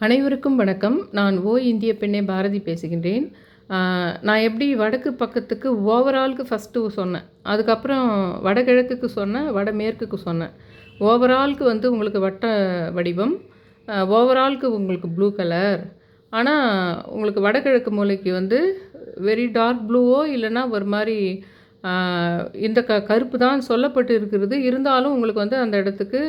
அனைவருக்கும் வணக்கம். நான் ஓ இந்திய பெண்ணே பாரதி பேசுகின்றேன். நான் எப்படி வடக்கு பக்கத்துக்கு ஓவராலுக்கு ஃபஸ்ட்டு சொன்னேன். அதுக்கப்புறம் வடகிழக்குக்கு சொன்னேன் வடமேற்குக்கு சொன்னேன். ஓவராலுக்கு வந்து உங்களுக்கு வட்ட வடிவம் ஓவராலுக்கு உங்களுக்கு ப்ளூ கலர் ஆனால் உங்களுக்கு வடகிழக்கு மூலைக்கு வந்து வெரி டார்க் ப்ளூவோ இல்லைன்னா ஒரு மாதிரி இந்த க கருப்பு தான் சொல்லப்பட்டு இருக்கிறது இருந்தாலும் உங்களுக்கு வந்து அந்த இடத்துக்கு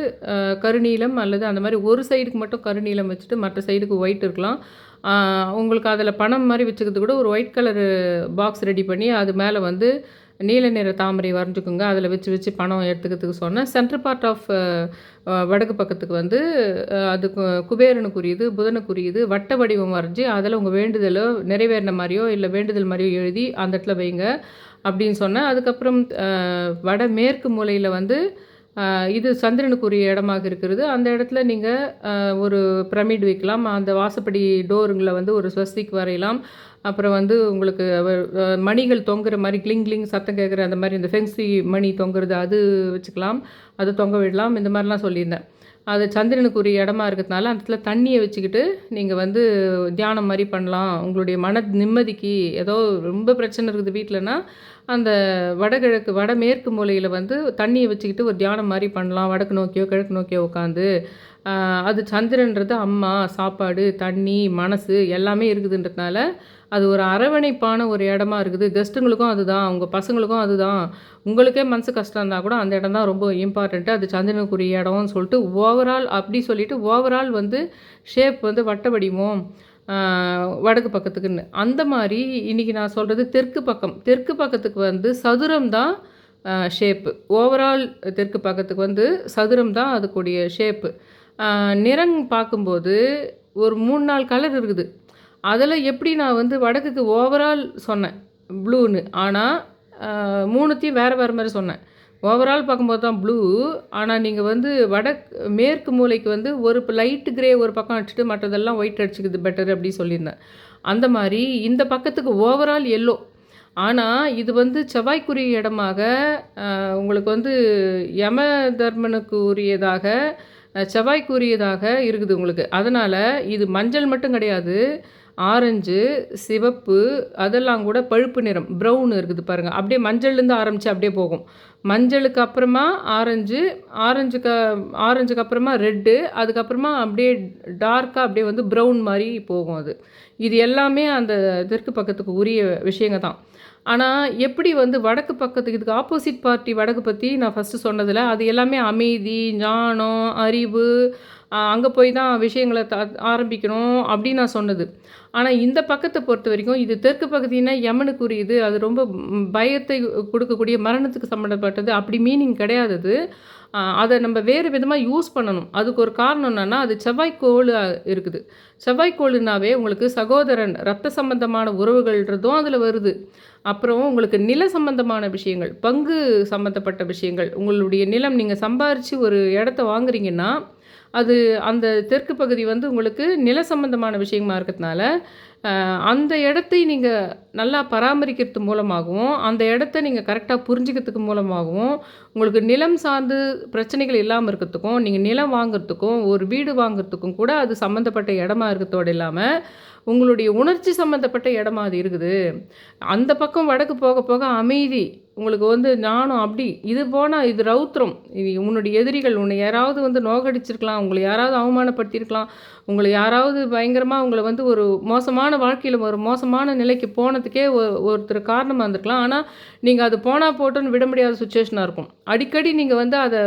கருநீலம் அல்லது அந்த மாதிரி ஒரு சைடுக்கு மட்டும் கருநீலம் வச்சுட்டு மற்ற சைடுக்கு ஒயிட் இருக்கலாம். உங்களுக்கு அதில் பணம் மாதிரி வச்சுக்கிறது கூட ஒரு ஒயிட் கலரு பாக்ஸ் ரெடி பண்ணி அது மேலே வந்து நீல நிற தாமரை வரைஞ்சிக்கோங்க. அதில் வச்சு வச்சு பணம் எடுத்துக்கிறதுக்கு சொன்னேன். சென்ட்ரல் பார்ட் ஆஃப் வடக்கு பக்கத்துக்கு வந்து அஹ், அது கு- குபேரனுக்குரியது புதனுக்குரியது வட்ட வடிவம் வரைஞ்சி அதில் உங்கள் வேண்டுதலோ நிறைவேறின மாதிரியோ இல்லை வேண்டுதல் மாதிரியோ எழுதி அந்த இடத்துல வைங்க. அப்படின்னு சொன்னேன் அதுக்கப்புறம் வடமேற்கு மூலையில் வந்து இது சந்திரனுக்குரிய இடமாக இருக்கிறது. அந்த இடத்துல நீங்கள் ஒரு பிரமிட் வைக்கலாம். அந்த வாசப்படி டோருங்களை வந்து ஒரு ஸ்வஸ்திக் வரையலாம். அப்புறம் வந்து உங்களுக்கு மணிகள் தொங்குற மாதிரி கிளிங் கிளிங் சத்தம் கேட்குற அந்த மாதிரி இந்த ஃபென்சி மணி தொங்குறது அது வச்சுக்கலாம். அது தொங்க விடலாம். இந்த மாதிரிலாம் சொல்லியிருந்தேன். அது சந்திரனுக்குரிய இடமா இருக்கிறதுனால அந்த இடத்துல தண்ணியை வச்சுக்கிட்டு நீங்கள் வந்து தியானம் மாதிரி பண்ணலாம். உங்களுடைய மன நிம்மதிக்கு ஏதோ ரொம்ப பிரச்சனை இருக்குது வீட்டிலனா அந்த வடகிழக்கு வடமேற்கு மூலையில் வந்து தண்ணியை வச்சுக்கிட்டு ஒரு தியானம் மாதிரி பண்ணலாம். வடக்கு நோக்கியோ கிழக்கு நோக்கியோ உட்காந்து அது சந்திரன்றது அம்மா சாப்பாடு தண்ணி மனசு எல்லாமே இருக்குதுன்றதுனால அது ஒரு அரவணைப்பான ஒரு இடமா இருக்குது. கெஸ்ட்டுங்களுக்கும் அதுதான் உங்கள் பசங்களுக்கும் அதுதான். உங்களுக்கே மனசு கஷ்டம் இருந்தால் கூட அந்த இடம் தான் ரொம்ப இம்பார்ட்டண்ட்டு அது சந்திரனுக்குரிய இடம்னு சொல்லிட்டு ஓவரால் அப்படி சொல்லிட்டு ஓவரால் வந்து ஷேப் வந்து வட்ட வடிவம் வடக்கு பக்கத்துக்குன்னு. அந்த மாதிரி இன்றைக்கி நான் சொல்கிறது தெற்கு பக்கம். தெற்கு பக்கத்துக்கு வந்து சதுரம் தான் ஷேப்பு ஓவரால் தெற்கு பக்கத்துக்கு வந்து சதுரம் தான் அதுக்குடைய ஷேப்பு நிறம் பார்க்கும்போது ஒரு மூணு நாலு கலர் இருக்குது. அதில் எப்படி நான் வந்து வடக்குக்கு ஓவரால் சொன்னேன் ப்ளூன்னு ஆனால் மூணுத்தையும் வேறு வேறு மாதிரி சொன்னேன். ஓவரால் பார்க்கும்போது தான் ப்ளூ ஆனால் நீங்கள் வந்து வடக் மேற்கு மூலைக்கு வந்து ஒரு லைட்டு கிரே ஒரு பக்கம் அடிச்சுட்டு மற்றதெல்லாம் ஒயிட் அடிச்சுக்குது பெட்டர் அப்படி சொல்லியிருந்தேன். அந்த மாதிரி இந்த பக்கத்துக்கு ஓவரால் எல்லோ ஆனால் இது வந்து செவ்வாய்க்குரிய இடமாக உங்களுக்கு வந்து யம தர்மனுக்கு உரியதாக செவ்வாய்க்குரியதாக இருக்குது உங்களுக்கு. அதனால் இது மஞ்சள் மட்டும் கிடையாது ஆரஞ்சு சிவப்பு அதெல்லாம் கூட பழுப்பு நிறம் ப்ரௌன் இருக்குது பாருங்கள் அப்படியே மஞ்சள்லேருந்து ஆரம்பித்து அப்படியே போகும். மஞ்சளுக்கு அப்புறமா ஆரஞ்சு ஆரஞ்சுக்கு ஆரஞ்சுக்கு அப்புறமா ரெட்டு அதுக்கப்புறமா அப்படியே டார்க்காக அப்படியே வந்து ப்ரௌன் மாதிரி போகும் அது. இது எல்லாமே அந்த தெற்கு பக்கத்துக்கு உரிய விஷயங்க தான். ஆனால் எப்படி வந்து வடக்கு பக்கத்துக்கு இதுக்கு ஆப்போசிட் பார்ட்டி வடக்கு பற்றி நான் ஃபஸ்ட்டு சொன்னதில் அது எல்லாமே அமைதி ஞானம் அறிவு அங்கே போய் தான் விஷயங்களை த ஆரம்பிக்கணும் அப்படின்னு நான் சொன்னது. ஆனால் இந்த பக்கத்தை பொறுத்த வரைக்கும் இது தெற்கு பகுதினா யமனுக்குரியது அது ரொம்ப பயத்தை கொடுக்கக்கூடிய மரணத்துக்கு சம்மந்தப்பட்டது அப்படி மீனிங் கிடையாது அதை நம்ம வேறு விதமாக யூஸ் பண்ணணும். அதுக்கு ஒரு காரணம் என்னென்னா அது செவ்வாய்க்கோள் இருக்குது. செவ்வாய்க்கோளுனாவே உங்களுக்கு சகோதரன் ரத்த சம்பந்தமான உறவுகள்ன்றதும் அதில் வருது. அப்புறம் உங்களுக்கு நில சம்பந்தமான விஷயங்கள் பங்கு சம்பந்தப்பட்ட விஷயங்கள் உங்களுடைய நிலம் நீங்கள் சம்பாரித்து ஒரு இடத்த வாங்குறீங்கன்னா அது அந்த தெற்கு பகுதி வந்து உங்களுக்கு நில சம்பந்தமான விஷயமா இருக்கிறதுனால அந்த இடத்தை நீங்கள் நல்லா பராமரிக்கிறது மூலமாகவும் அந்த இடத்த நீங்கள் கரெக்டாக புரிஞ்சுக்கிறதுக்கு மூலமாகவும் உங்களுக்கு நிலம் சார்ந்து பிரச்சனைகள் இல்லாமல் இருக்கிறதுக்கும் நீங்கள் நிலம் வாங்குறதுக்கும் ஒரு வீடு வாங்குறதுக்கும் கூட அது சம்மந்தப்பட்ட இடமா இருக்கிறதோடு இல்லாமல் உங்களுடைய உணர்ச்சி சம்மந்தப்பட்ட இடமா அது இருக்குது. அந்த பக்கம் வடக்கு போக போக அமைதி. உங்களுக்கு வந்து நானும் அப்படி. இது போனால் இது ரௌத்ரம். இது உன்னுடைய எதிரிகள் உன்னை யாராவது வந்து நோகடிச்சிருக்கலாம் உங்களை யாராவது அவமானப்படுத்தியிருக்கலாம். உங்களை யாராவது பயங்கரமாக உங்களை வந்து ஒரு மோசமான வாழ்க்கையில் ஒரு மோசமான நிலைக்கு போனதுக்கே ஒ- ஒருத்தர் காரணமாக இருந்திருக்கலாம். ஆனால் நீங்கள் அது போனால் போட்டோன்னு விட முடியாத சுச்சுவேஷனாக இருக்கும். அடிக்கடி நீங்கள் வந்து அதை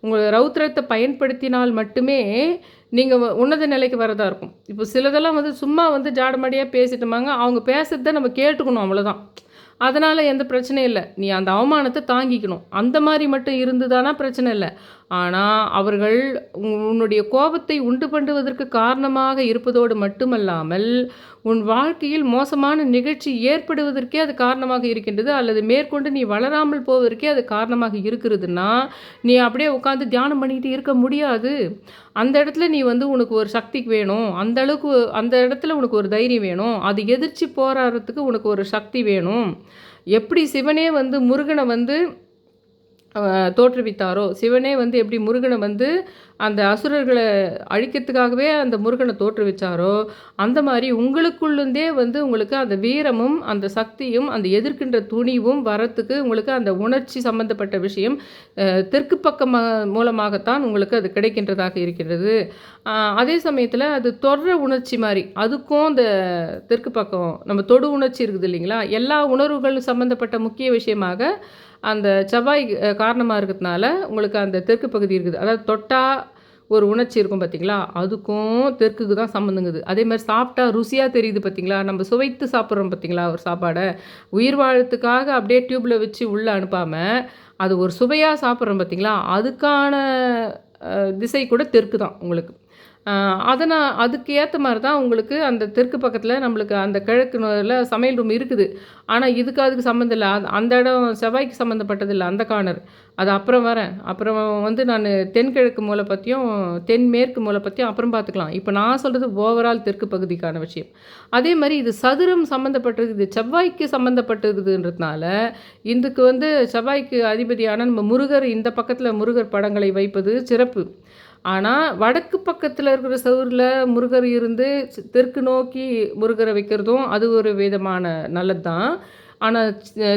உங்கள் ரௌத்ரத்தை பயன்படுத்தினால் மட்டுமே நீங்கள் உன்னத நிலைக்கு வரதா இருக்கும். இப்போ சிலதெல்லாம் வந்து சும்மா வந்து ஜாடமாடியாக பேசிட்டோமாங்க. அவங்க பேசுறத நம்ம கேட்டுக்கணும் அவ்வளோதான் அதனால் எந்த பிரச்சனையும் இல்லை. நீ அந்த அவமானத்தை தாங்கிக்கணும். அந்த மாதிரி மட்டும் இருந்ததானா பிரச்சனை இல்லை. ஆனால் அவர்கள் உன்னுடைய கோபத்தை உண்டு பண்ணுவதற்கு காரணமாக இருப்பதோடு மட்டுமல்லாமல் உன் வாழ்க்கையில் மோசமான நிகழ்ச்சி ஏற்படுவதற்கே அது காரணமாக இருக்கின்றது அல்லது மேற்கொண்டு நீ வளராமல் போவதற்கே அது காரணமாக இருக்கிறதுன்னா நீ அப்படியே உட்காந்து தியானம் பண்ணிக்கிட்டு இருக்க முடியாது. அந்த இடத்துல நீ வந்து உனக்கு ஒரு சக்தி வேணும். அந்த அளவுக்கு அந்த இடத்துல உனக்கு ஒரு தைரியம் வேணும். அது எதிர்த்து போராடுறதுக்கு உனக்கு ஒரு சக்தி வேணும். எப்படி சிவனே வந்து முருகனை வந்து தோற்றுவித்தாரோ? சிவனே வந்து எப்படி முருகனை வந்து அந்த அசுரர்களை அழிக்கிறதுக்காகவே அந்த முருகனை தோற்றுவிச்சாரோ? அந்த மாதிரி உங்களுக்குள்ளேருந்தே வந்து உங்களுக்கு அந்த வீரமும் அந்த சக்தியும் அந்த எதிர்க்கின்ற துணிவும் வரத்துக்கு உங்களுக்கு அந்த உணர்ச்சி சம்பந்தப்பட்ட விஷயம் தெற்கு பக்கம் மூலமாகத்தான் உங்களுக்கு அது கிடைக்கின்றதாக இருக்கின்றது அதே சமயத்தில் அது தொடர உணர்ச்சி மாதிரி அதுக்கும் அந்த தெற்கு பக்கம் நம்ம தொடு உணர்ச்சி இருக்குது இல்லைங்களா? எல்லா உணர்வுகள் சம்மந்தப்பட்ட முக்கிய விஷயமாக அந்த செவ்வாய் காரணமாக இருக்கிறதுனால உங்களுக்கு அந்த தெற்கு பகுதி இருக்குது. அதாவது தொட்டா ஒரு உணர்ச்சி இருக்கும் பார்த்தீங்களா அதுக்கும் தெற்குக்கு தான் சம்மந்தங்குது அதே மாதிரி சாப்பிட்டா ருசியாக தெரியுது பார்த்தீங்களா நம்ம சுவைத்து சாப்பிட்றோம் பார்த்தீங்களா ஒரு சாப்பாடை? உயிர் வாழத்துக்காக அப்படியே டியூப்பில் வச்சு உள்ளே அனுப்பாமல் அது ஒரு சுவையாக சாப்பிட்றோம் பார்த்தீங்களா அதுக்கான திசை கூட தெற்கு தான் உங்களுக்கு. அதனால் அதுக்கு ஏற்ற மாதிரி தான் உங்களுக்கு அந்த தெற்கு பக்கத்தில் நம்மளுக்கு அந்த கிழக்கு நோயில் சமையல் ரூம் இருக்குது. ஆனால் இதுக்கு அதுக்கு சம்மந்தம் இல்லை. அது- அந்த இடம் செவ்வாய்க்கு சம்மந்தப்பட்டது இல்லை. அந்த கார்னர் அது அப்புறம் வரேன். அப்புறம் வந்து நான் தென்கிழக்கு மூலை பற்றியும் தென்மேற்கு மூலை பற்றியும் அப்புறம் பார்த்துக்கலாம். இப்போ நான் சொல்கிறது ஓவரால் தெற்கு பகுதிக்கான விஷயம். அதே மாதிரி இது சதுரம் சம்மந்தப்பட்டது இது செவ்வாய்க்கு சம்மந்தப்பட்டிருக்குதுன்றதுனால இதுக்கு வந்து செவ்வாய்க்கு அதிபதியான நம்ம முருகர் இந்த பக்கத்தில் முருகர் படங்களை வைப்பது சிறப்பு. ஆனால் வடக்கு பக்கத்தில் இருக்கிற சவுரில் முருகர் இருந்து தெற்கு நோக்கி முருகரை வைக்கிறதும் அது ஒரு விதமான நல்லது தான் ஆனால்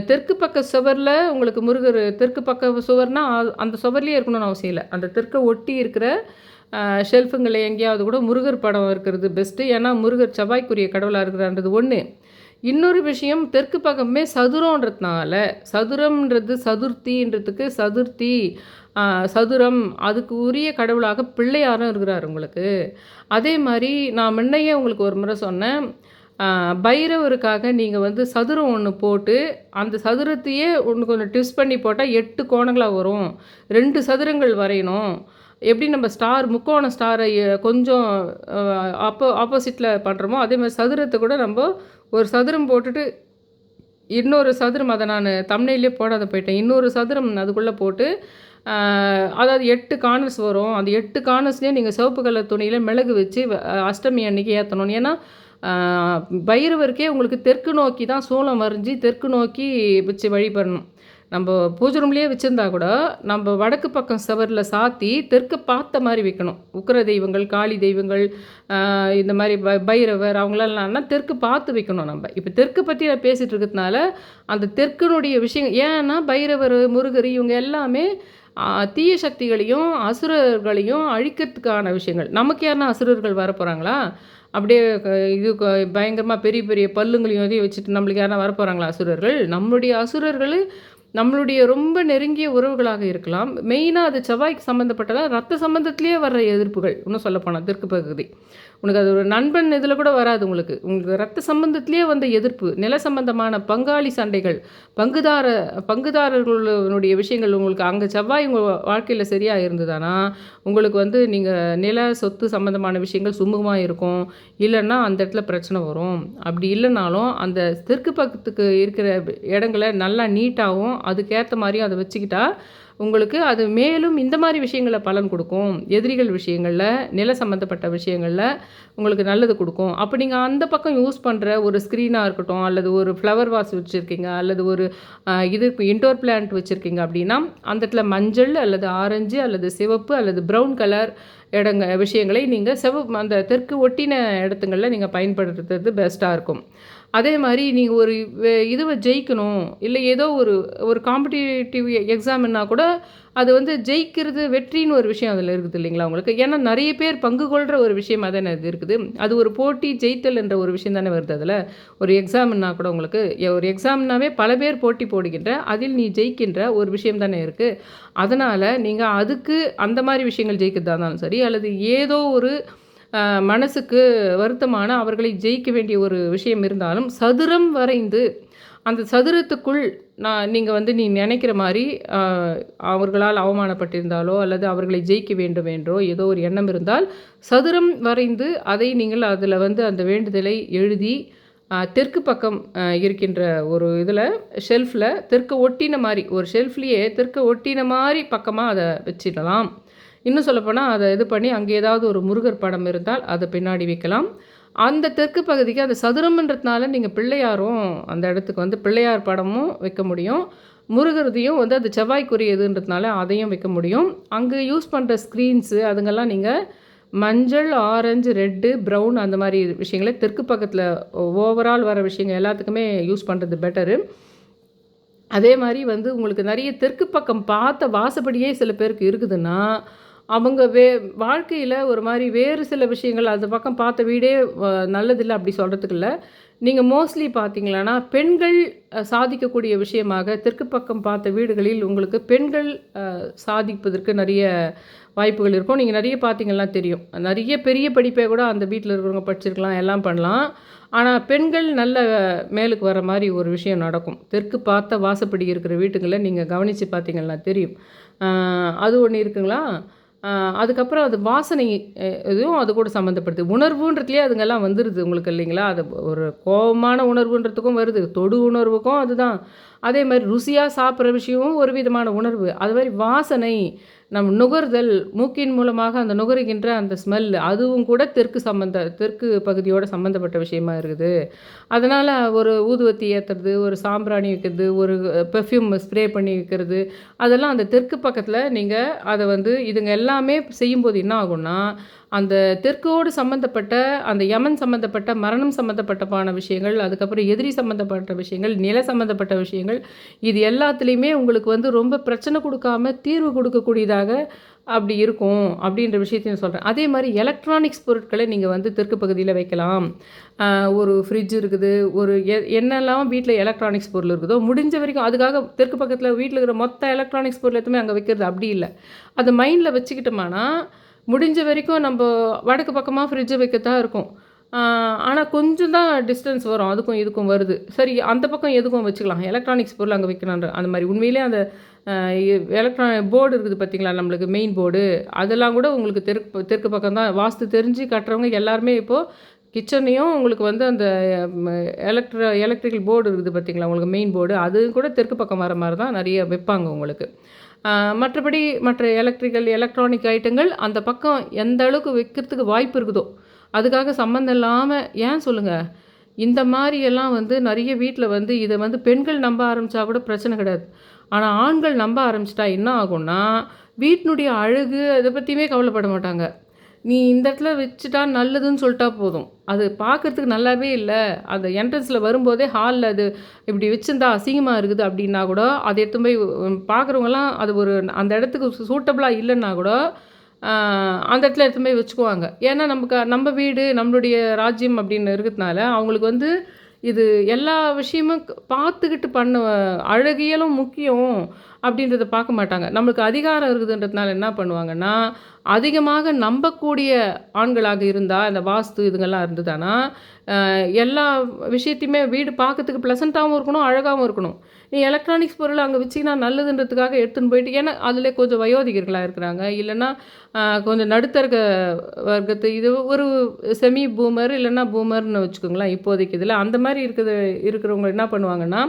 தெற்கு பக்க சுவரில் உங்களுக்கு முருகர் தெற்கு பக்க சுவர்னால் அந்த சுவர்லேயே இருக்கணும்னு அவசியம் இல்லை. அந்த தெற்கை ஒட்டி இருக்கிற ஷெல்ஃபுங்களில் எங்கேயாவது கூட முருகர் படம் இருக்கிறது பெஸ்ட்டு ஏன்னா முருகர் செவ்வாய்க்குரிய கடவுளாக இருக்கிறான்றது ஒன்று இன்னொரு விஷயம் தெற்கு பக்கமே சதுரன்றதுனால சதுரம்ன்றது சதுர்த்தின்றதுக்கு சதுர்த்தி சதுரம் அதுக்கு உரிய கடவுளாக பிள்ளையாரும் இருக்கிறார் உங்களுக்கு. அதே மாதிரி நான் முன்னையே உங்களுக்கு ஒரு முறை சொன்னேன் பைரவருக்காக நீங்கள் வந்து சதுரம் ஒன்று போட்டு அந்த சதுரத்தையே ஒன்று கொஞ்சம் ட்விஸ்ட் பண்ணி போட்டால் எட்டு கோணங்களாக வரும். ரெண்டு சதுரங்கள் வரையணும். எப்படி நம்ம ஸ்டார் முக்கோண ஸ்டாரை கொஞ்சம் அப்போ ஆப்போசிட்டில் பண்ணுறோமோ அதே மாதிரி சதுரத்தை கூட நம்ம ஒரு சதுரம் போட்டுட்டு இன்னொரு சதுரம் அதை நான் தமிழ்லேயே போடாத போயிட்டேன். இன்னொரு சதுரம் அதுக்குள்ளே போட்டு அதாவது எட்டு கார்னர்ஸ் வரும். அந்த எட்டு கார்னர்ஸ்லேயே நீங்கள் சிவப்பு கலர் துணியில் மிளகு வச்சு வ- அஷ்டமி அன்னைக்கு ஏற்றணும் ஏன்னா பைரவருக்கே உங்களுக்கு தெற்கு நோக்கி தான் சூளம் வரைஞ்சி தெற்கு நோக்கி வச்சு வழிபடணும். நம்ம பூஜை ரூம்லேயே வச்சுருந்தா கூட நம்ம வடக்கு பக்கம் சவரில் சாத்தி தெற்கு பார்த்த மாதிரி வைக்கணும். உக்கிர தெய்வங்கள் காளி தெய்வங்கள் இந்த மாதிரி ப பைரவர் அவங்களெல்லாம் தெற்கு பார்த்து வைக்கணும் நம்ம. இப்போ தெற்கு பற்றி நான் பேசிகிட்டு இருக்கிறதுனால அந்த தெற்குனுடைய விஷயம் ஏன்னா பைரவர் முருகர் இவங்க எல்லாமே தீய சக்திகளையும் அசுரர்களையும் அழிக்கிறதுக்கான விஷயங்கள். நமக்கு யாருன்னா அசுரர்கள் வர போகிறாங்களா அப்படியே இது பயங்கரமாக பெரிய பெரிய பல்லுங்களையும் இதையும் வச்சுட்டு நம்மளுக்கு யாரா வரப்போகிறாங்களா அசுரர்கள்? நம்மளுடைய அசுரர்கள் நம்மளுடைய ரொம்ப நெருங்கிய உறவுகளாக இருக்கலாம். மெயினாக அது செவ்வாய்க்கு சம்மந்தப்பட்டதாக ரத்த சம்மந்தத்திலேயே வர்ற எதிர்ப்புகள் இன்னும் சொல்லப்போனால் தெற்கு பகுதி. உனக்கு அது ஒரு நண்பன் இதில் கூட வராது உங்களுக்கு. உங்களுக்கு ரத்த சம்பந்தத்திலே வந்த எதிர்ப்பு நில சம்பந்தமான பங்காளி சண்டைகள் பங்குதார பங்குதாரர்களுடைய விஷயங்கள் உங்களுக்கு அங்கே செவ்வாய் உங்கள் வாழ்க்கையில் சரியாக இருந்ததுன்னா உங்களுக்கு வந்து நீங்கள் நில சொத்து சம்மந்தமான விஷயங்கள் சுமூகமாக இருக்கும். இல்லைன்னா அந்த இடத்துல பிரச்சனை வரும். அப்படி இல்லைனாலும் அந்த தெற்கு பக்கத்துக்கு இருக்கிற இடங்களை நல்லா நீட்டாகவும் அதுக்கேற்ற மாதிரியும் அதை வச்சுக்கிட்டா உங்களுக்கு அது மேலும் இந்த மாதிரி விஷயங்களில் பலன் கொடுக்கும். எதிரிகள் விஷயங்களில் நில சம்மந்தப்பட்ட விஷயங்களில் உங்களுக்கு நல்லது கொடுக்கும். அப்போ நீங்கள் அந்த பக்கம் யூஸ் பண்ணுற ஒரு ஸ்க்ரீனாக இருக்கட்டும் அல்லது ஒரு ஃப்ளவர் வாஸ் வச்சுருக்கீங்க அல்லது ஒரு இது இன்டோர் பிளான்ட் வச்சுருக்கீங்க அப்படின்னா அந்த இடத்துல மஞ்சள் அல்லது ஆரஞ்சு அல்லது சிவப்பு அல்லது ப்ரௌன் கலர் இடங்க விஷயங்களை நீங்கள் செவ அந்த தெற்கு ஒட்டின இடத்துங்களில் நீங்கள் பயன்படுத்துறது பெஸ்ட்டாக இருக்கும். அதே மாதிரி நீங்கள் ஒரு இதுவை ஜெயிக்கணும் இல்லை ஏதோ ஒரு ஒரு காம்படிட்டிவ் எக்ஸாம்னா கூட அது வந்து ஜெயிக்கிறது வெற்றின்னு ஒரு விஷயம் அதில் இருக்குது இல்லைங்களா உங்களுக்கு? ஏன்னா நிறைய பேர் பங்கு கொள்கிற ஒரு விஷயமா தானே அது இருக்குது. அது ஒரு போட்டி ஜெயித்தல் என்ற ஒரு விஷயம் தானே வருது அதில். ஒரு எக்ஸாம்னா கூட உங்களுக்கு ஒரு எக்ஸாம்னாவே பல பேர் போட்டி போடுகின்ற அதில் நீ ஜெயிக்கின்ற ஒரு விஷயம் தானே இருக்குது அதனால் நீங்கள் அதுக்கு அந்த மாதிரி விஷயங்கள் ஜெயிக்கிறதா இருந்தாலும் சரி அல்லது ஏதோ ஒரு மனசுக்கு வருத்தமான அவர்களை ஜெயிக்க வேண்டிய ஒரு விஷயம் இருந்தாலும் சதுரம் வரைந்து அந்த சதுரத்துக்குள் நான் நீங்கள் வந்து நீ நினைக்கிற மாதிரி அவர்களால் அவமானப்பட்டிருந்தாலோ அல்லது அவர்களை ஜெயிக்க வேண்டும் என்றோ ஏதோ ஒரு எண்ணம் இருந்தால் சதுரம் வரைந்து அதை நீங்கள் அதில் வந்து அந்த வேண்டுதலை எழுதி தெற்கு பக்கம் இருக்கின்ற ஒரு இதில் ஷெல்ஃபில் தெற்கு ஒட்டின மாதிரி ஒரு ஷெல்ஃப்லேயே தெற்கு ஒட்டின மாதிரி பக்கமாக அதை வச்சிடலாம். இன்னும் சொல்லப்போனால் அதை இது பண்ணி அங்கே ஏதாவது ஒரு முருகர் படம் இருந்தால் அதை பின்னாடி வைக்கலாம். அந்த தெற்கு பகுதிக்கு அந்த சதுரம்ன்றதுனால நீங்கள் பிள்ளையாரும் அந்த இடத்துக்கு வந்து பிள்ளையார் படமும் வைக்க முடியும். முருகிறதையும் வந்து அது செவ்வாய்க்குரியதுன்றதுனால அதையும் வைக்க முடியும். அங்கே யூஸ் பண்ணுற ஸ்க்ரீன்ஸு அதுங்கெல்லாம் நீங்கள் மஞ்சள் ஆரஞ்சு ரெட்டு ப்ரௌன் அந்த மாதிரி விஷயங்களை தெற்கு பக்கத்தில் ஓவரால் வர விஷயங்கள் எல்லாத்துக்குமே யூஸ் பண்ணுறது பெட்டரு அதே மாதிரி வந்து உங்களுக்கு நிறைய தெற்கு பக்கம் பார்த்த வாசப்படியே சில பேருக்கு இருக்குதுன்னா அவங்க வே வாழ்க்கையில் ஒரு மாதிரி வேறு சில விஷயங்கள் அந்த பக்கம் பார்த்த வீடே வ- நல்லதில்லை அப்படி சொல்கிறதுக்கு இல்லை. நீங்கள் மோஸ்ட்லி பார்த்தீங்களான்னா பெண்கள் சாதிக்கக்கூடிய விஷயமாக தெற்கு பக்கம் பார்த்த வீடுகளில் உங்களுக்கு பெண்கள் சாதிப்பதற்கு நிறைய வாய்ப்புகள் இருக்கும். நீங்கள் நிறைய பார்த்தீங்கன்னா தெரியும். நிறைய பெரிய படிப்பை கூட அந்த வீட்டில் இருக்கிறவங்க படிச்சிருக்கலாம் எல்லாம் பண்ணலாம். ஆனால் பெண்கள் நல்ல மேலுக்கு வர மாதிரி ஒரு விஷயம் நடக்கும். தெற்கு பார்த்த வாசப்படி இருக்கிற வீட்டுங்களில் நீங்கள் கவனித்து பார்த்தீங்கன்னா தெரியும். அது ஒன்று இருக்குங்களா? அதுக்கப்புறம் அது வாசனை இதுவும் அது கூட சம்மந்தப்படுது உணர்வுன்றதுலேயே அதுங்கெல்லாம் வந்துடுது உங்களுக்கு இல்லைங்களா? அது ஒரு கோபமான உணர்வுன்றதுக்கும் வருது. தொடு உணர்வுக்கும் அதுதான். அதே மாதிரி ருசியாக சாப்பிட்ற விஷயமும் ஒரு விதமான உணர்வு. அது மாதிரி வாசனை நம் நுகர்தல் மூக்கின் மூலமாக அந்த நுகருகின்ற அந்த ஸ்மெல் அதுவும் கூட தெற்கு சம்பந்த தெற்கு பகுதியோட சம்மந்தப்பட்ட விஷயமா இருக்குது. அதனால் ஒரு ஊதுவத்தி ஏற்றுறது ஒரு சாம்பிராணி வைக்கிறது ஒரு பெர்ஃப்யூம் ஸ்ப்ரே பண்ணி வைக்கிறது அதெல்லாம் அந்த தெற்கு பக்கத்தில் நீங்கள் அதை வந்து இதுங்க எல்லாமே செய்யும்போது என்ன ஆகும்னா அந்த தெற்கோடு சம்மந்தப்பட்ட அந்த யமன் சம்மந்தப்பட்ட மரணம் சம்மந்தப்பட்டமான விஷயங்கள் அதுக்கப்புறம் எதிரி சம்மந்தப்பட்ட விஷயங்கள் நில சம்மந்தப்பட்ட விஷயங்கள் இது எல்லாத்துலேயுமே உங்களுக்கு வந்து ரொம்ப பிரச்சனை கொடுக்காம தீர்வு கொடுக்கக்கூடியதாக அப்படி இருக்கும் அப்படின்ற விஷயத்தையும் சொல்கிறேன் அதே மாதிரி எலக்ட்ரானிக்ஸ் பொருட்களை நீங்கள் வந்து தெற்கு பகுதியில் வைக்கலாம். ஒரு ஃப்ரிட்ஜ் இருக்குது ஒரு எ- என்னெல்லாம் வீட்டில் எலக்ட்ரானிக்ஸ் பொருள் இருக்குதோ முடிஞ்ச வரைக்கும் அதுக்காக தெற்கு பக்கத்தில் வீட்டில் இருக்கிற மொத்த எலக்ட்ரானிக்ஸ் பொருள் எதுவுமே அங்கே வைக்கிறது அப்படி இல்லை. அது மைண்டில் வச்சுக்கிட்டோம்னா முடிஞ்ச வரைக்கும் நம்ம வடக்கு பக்கமாக ஃப்ரிட்ஜை வைக்கத்தான் இருக்கும். ஆனால் கொஞ்சம் தான் டிஸ்டன்ஸ் வரும். அதுக்கும் இதுக்கும் வருது. சரி அந்த பக்கம் எதுக்கும் வச்சுக்கலாம். எலக்ட்ரானிக்ஸ் பொருள் அங்கே வைக்கலான்ற அந்த மாதிரி. உண்மையிலே அந்த எலக்ட்ரானிக் போர்டு இருக்குது பார்த்தீங்களா நம்மளுக்கு மெயின் போர்டு அதெல்லாம் கூட உங்களுக்கு தெற்கு தெற்கு பக்கம் தான். வாஸ்து தெரிஞ்சு கட்டுறவங்க எல்லாருமே இப்போது கிச்சனையும் உங்களுக்கு வந்து அந்த எலக்ட்ர எலக்ட்ரிக்கல் போர்டு இருக்குது பார்த்தீங்களா? உங்களுக்கு மெயின் போர்டு அது கூட தெற்கு பக்கம் வர மாதிரி தான் நிறைய வைப்பாங்க உங்களுக்கு. மற்றபடி மற்ற எலக்ட்ரிக்கல் எலக்ட்ரானிக் ஐட்டங்கள் அந்த பக்கம் எந்த அளவுக்கு வைக்கிறதுக்கு வாய்ப்பு இருக்குதோ அதுக்காக சம்மந்தம் இல்லாமல் ஏன் சொல்லுங்கள் இந்த மாதிரியெல்லாம் வந்து நிறைய வீட்டில் வந்து இதை வந்து பெண்கள் நம்ப ஆரம்பித்தா கூட பிரச்சனை கிடையாது. ஆனால் ஆண்கள் நம்ப ஆரம்பிச்சிட்டா என்ன ஆகும்னா வீட்டினுடைய அழகு அதை பற்றியுமே கவலைப்பட மாட்டாங்க. நீ இந்த இடத்துல வச்சுட்டா நல்லதுன்னு சொல்லிட்டா போதும். அது பார்க்கறதுக்கு நல்லாவே இல்லை. அந்த என்ட்ரன்ஸில் வரும்போதே ஹாலில் அது இப்படி வச்சிருந்தா அசிங்கமாக இருக்குது அப்படின்னா கூட அதை எடுத்து போய் பார்க்குறவங்கலாம் அது ஒரு அந்த இடத்துக்கு சூட்டபுளாக இல்லைன்னா கூட அந்த இடத்துல எடுத்து போய் வச்சுக்குவாங்க. ஏன்னா நமக்கு நம்ம வீடு நம்மளுடைய ராஜ்யம் அப்படின்னு இருக்கிறதுனால அவங்களுக்கு வந்து இது எல்லா விஷயமும் பார்த்துக்கிட்டு பண்ண அழகியலும் முக்கியம் அப்படின்றத பார்க்க மாட்டாங்க. நம்மளுக்கு அதிகாரம் இருக்குதுன்றதுனால என்ன பண்ணுவாங்கன்னா அதிகமாக நம்பக்கூடிய ஆண்களாக இருந்தால் இந்த வாஸ்து இதுங்கெல்லாம் இருந்ததுன்னா எல்லா விஷயத்தையுமே வீடு பார்க்கறதுக்கு ப்ளசண்ட்டாகவும் இருக்கணும் அழகாகவும் இருக்கணும். நீ எலக்ட்ரானிக்ஸ் பொருள் அங்கே வச்சிங்கன்னா நல்லதுன்றதுக்காக எடுத்துன்னு போயிட்டு ஏன்னா அதில் கொஞ்சம் வயோதிகர்களாக இருக்கிறாங்க. இல்லைன்னா கொஞ்சம் நடுத்தரக வர்க்கத்து இது ஒரு செமி பூமர் இல்லைன்னா பூமர்னு வச்சுக்கோங்களேன் இப்போதைக்கு இதில். அந்த மாதிரி இருக்குது இருக்கிறவங்க என்ன பண்ணுவாங்கன்னா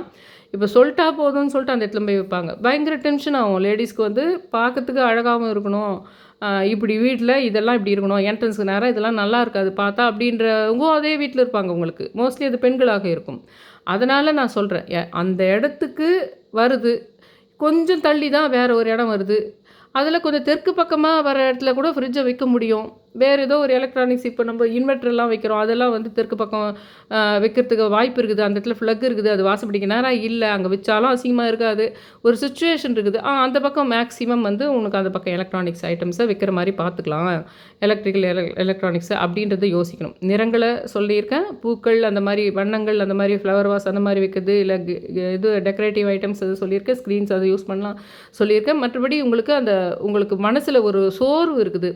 இப்போ சொல்லிட்டா போதும்னு சொல்லிட்டு அந்த இடத்துல போய் வைப்பாங்க. பயங்கர டென்ஷன் ஆகும். லேடிஸ்க்கு வந்து பார்க்கறதுக்கு அழகாகவும் இருக்கணும். இப்படி வீட்டில் இதெல்லாம் இப்படி இருக்கணும். என்ட்ரன்ஸுக்கு நேரம் இதெல்லாம் நல்லா இருக்காது பார்த்தா அப்படின்றவங்க அதே வீட்டில் இருப்பாங்க உங்களுக்கு. மோஸ்ட்லி அது பெண்களாக இருக்கும். அதனால் நான் சொல்கிறேன் அந்த இடத்துக்கு வருது. கொஞ்சம் தள்ளி தான் வேறு ஒரு இடம் வருது. அதில் கொஞ்சம் தெற்கு பக்கமாக வர இடத்துல கூட ஃப்ரிட்ஜை வைக்க முடியும். வேறு ஏதோ ஒரு எலக்ட்ரானிக்ஸ் இப்போ நம்ம இன்வெர்டர்லாம் வைக்கிறோம். அதெல்லாம் வந்து தெற்கு பக்கம் வைக்கிறதுக்கு வாய்ப்பு இருக்குது. அந்த இடத்துல ஃப்ளக் இருக்குது. அது வாசப்படிக்கு நேரம் இல்லை. அங்கே வச்சாலும் அசிங்கமாக இருக்காது. ஒரு சுச்சுவேஷன் இருக்குது. ஆ அந்த பக்கம் மேக்ஸிமம் வந்து உனக்கு அந்த பக்கம் எலக்ட்ரானிக்ஸ் ஐட்டம்ஸை வைக்கிற மாதிரி பார்த்துக்கலாம். எலக்ட்ரிக்கல் எலக்ட்ரானிக்ஸ் அப்படின்றத யோசிக்கணும். நிறங்களை சொல்லியிருக்கேன். பூக்கள் அந்த மாதிரி வண்ணங்கள் அந்த மாதிரி ஃப்ளவர் வாஸ் அந்த மாதிரி வைக்கிறது இல்லை இது டெக்கரேட்டிவ் ஐட்டம்ஸ் அது சொல்லியிருக்கேன். ஸ்க்ரீன்ஸ் அதை யூஸ் பண்ணலாம் சொல்லியிருக்கேன். மற்றபடி உங்களுக்கு அந்த உங்களுக்கு மனசில் ஒரு சோர்வு இருக்குது.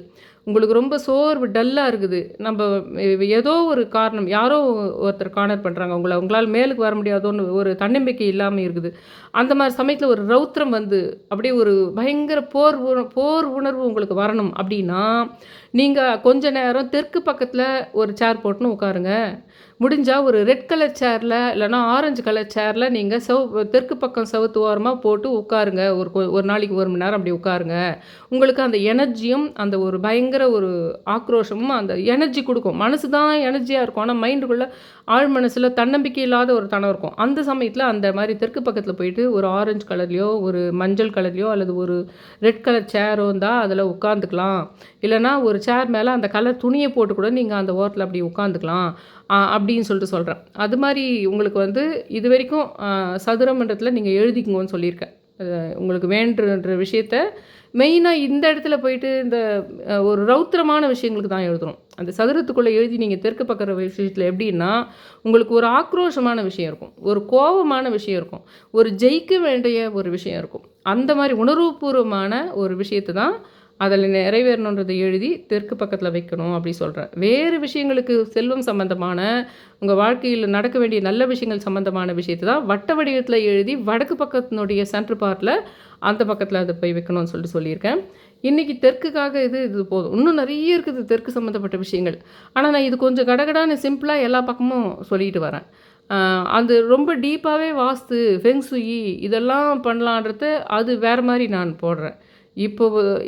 உங்களுக்கு ரொம்ப சோர்வு டல்லாக இருக்குது. நம்ம ஏதோ ஒரு காரணம் யாரோ ஒருத்தர் கார்னர் பண்ணுறாங்க உங்களை உங்களால் மேலுக்கு வர முடியாதோன்னு ஒரு தன்னம்பிக்கை இல்லாமல் இருக்குது. அந்த மாதிரி சமயத்தில் ஒரு ரௌத்திரம் வந்து அப்படியே ஒரு பயங்கர போர் உண- போர் உணர்வு உங்களுக்கு வரணும் அப்படின்னா நீங்கள் கொஞ்ச நேரம் தெற்கு பக்கத்தில் ஒரு சேர் போட்டுன்னு உட்காருங்க. முடிஞ்சால் ஒரு ரெட் கலர் சேரில் இல்லைனா ஆரஞ்சு கலர் சேரில் நீங்கள் செவ் தெற்கு பக்கம் செவத்து ஓரமாக போட்டு உட்காருங்க. ஒரு ஒரு நாளைக்கு ஒரு மணி நேரம் அப்படி உட்காருங்க. உங்களுக்கு அந்த எனர்ஜியும் அந்த ஒரு பயங்கர ஒரு ஆக்ரோஷமும் அந்த எனர்ஜி கொடுக்கும். மனசு தான் எனர்ஜியாக இருக்கும். ஆனால் மைண்டுக்குள்ளே ஆழ் மனசில் தன்னம்பிக்கை இல்லாத ஒரு தனம் இருக்கும். அந்த சமயத்தில் அந்த மாதிரி தெற்கு பக்கத்தில் போயிட்டு ஒரு ஆரஞ்சு கலர்லையோ ஒரு மஞ்சள் கலர்லையோ அல்லது ஒரு ரெட் கலர் சேரோ இருந்தால் அதில் உட்காந்துக்கலாம் இல்லைனா ஒரு சேர் மேலே அந்த கலர் துணியை போட்டு கூட நீங்கள் அந்த ஓரத்தில் அப்படி உட்காந்துக்கலாம் அப்படின்னு சொல்லிட்டு சொல்கிறேன் அது மாதிரி உங்களுக்கு வந்து இது வரைக்கும் சதுரமன்றத்தில் நீங்கள் எழுதிக்குங்கன்னு சொல்லியிருக்கேன். உங்களுக்கு வேண்டுன்ற விஷயத்த மெயினாக இந்த இடத்துல போயிட்டு இந்த ஒரு ரௌத்திரமான விஷயங்களுக்கு தான் எழுதுறோம் அந்த சதுரத்துக்குள்ளே எழுதி நீங்கள் தெற்கு பக்கிற விஷயத்தில் எப்படின்னா உங்களுக்கு ஒரு ஆக்ரோஷமான விஷயம் இருக்கும். ஒரு கோபமான விஷயம் இருக்கும். ஒரு ஜெயிக்க வேண்டிய ஒரு விஷயம் இருக்கும். அந்த மாதிரி உணர்வுபூர்வமான ஒரு விஷயத்தை தான் அதில் நிறைவேறணுன்றதை எழுதி தெற்கு பக்கத்தில் வைக்கணும் அப்படி சொல்கிறேன் வேறு விஷயங்களுக்கு செல்வம் சம்பந்தமான உங்கள் வாழ்க்கையில் நடக்க வேண்டிய நல்ல விஷயங்கள் சம்பந்தமான விஷயத்தை தான் வட்ட வடிவத்தில் எழுதி வடக்கு பக்கத்தினுடைய சென்ட்ரு பார்ட்டில் அந்த பக்கத்தில் அதை போய் வைக்கணும்னு சொல்லிட்டு சொல்லியிருக்கேன். இன்றைக்கி தெற்குக்காக இது இது போதும். இன்னும் நிறைய இருக்குது தெற்கு சம்மந்தப்பட்ட விஷயங்கள். ஆனால் நான் இது கொஞ்சம் கடகடான சிம்பிளாக எல்லா பக்கமும் சொல்லிட்டு வரேன். அது ரொம்ப டீப்பாகவே வாஸ்து ஃபெங்சுயி இதெல்லாம் பண்ணலான்றது அது வேறு மாதிரி நான் போடுறேன். இப்போ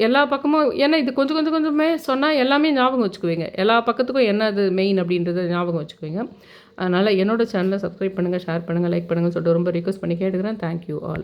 எல்லா பக்கமும் ஏன்னா இது கொஞ்சம் கொஞ்சம் கொஞ்சமே சொன்னால் எல்லாமே ஞாபகம் வச்சுக்குவீங்க. எல்லா பக்கத்துக்கும் என்ன அது மெயின் அப்படின்றத ஞாபகம் வச்சுக்குவீங்க. அதனால் என்னோடய சேனலை சப்ஸ்கிரைப் பண்ணுங்கள் ஷேர் பண்ணுங்கள் லைக் பண்ணுங்கள் சொல்லிட்டு ரொம்ப ரிக்வஸ்ட் பண்ணி கேட்டுக்கிறேன். Thank you all